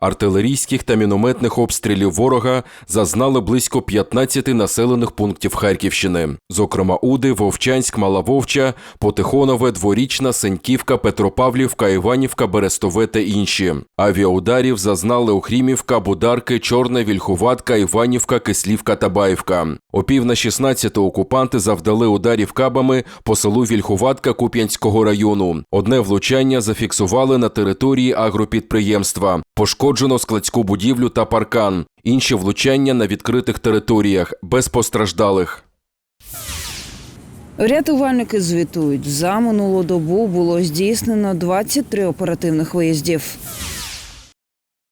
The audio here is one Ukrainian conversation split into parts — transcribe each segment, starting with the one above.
Артилерійських та мінометних обстрілів ворога зазнали близько 15 населених пунктів Харківщини, зокрема Уди, Вовчанськ, Мала Вовча, Потихонове, Дворічна, Сеньківка, Петропавлівка, Іванівка, Берестове та інші. Авіаударів зазнали Охрімівка, Бударки, Чорна, Вільхуватка, Іванівка, Кислівка та Баївка. О пів на 16 окупанти завдали ударів кабами по селу Вільхуватка Куп'янського району. Одне влучання зафіксували на території агропідприємства. Пошкоджено складську будівлю та паркан. Інші влучання на відкритих територіях без постраждалих. Рятувальники звітують, за минулу добу було здійснено 23 оперативних виїздів.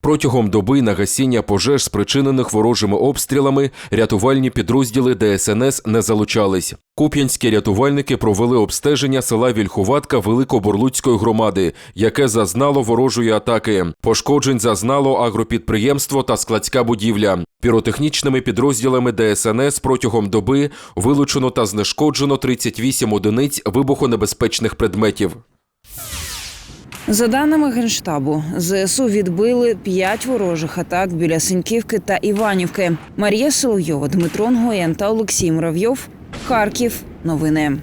Протягом доби на гасіння пожеж, спричинених ворожими обстрілами, рятувальні підрозділи ДСНС не залучались. Куп'янські рятувальники провели обстеження села Вільхуватка Великоборлуцької громади, яке зазнало ворожої атаки. Пошкоджень зазнало агропідприємство та складська будівля. Піротехнічними підрозділами ДСНС протягом доби вилучено та знешкоджено 38 одиниць вибухонебезпечних предметів. За даними Генштабу, ЗСУ відбили п'ять ворожих атак біля Синьківки та Іванівки. Марія Соловйова, Дмитро Нгоєн та Олексій Муравйов. Харків. Новини.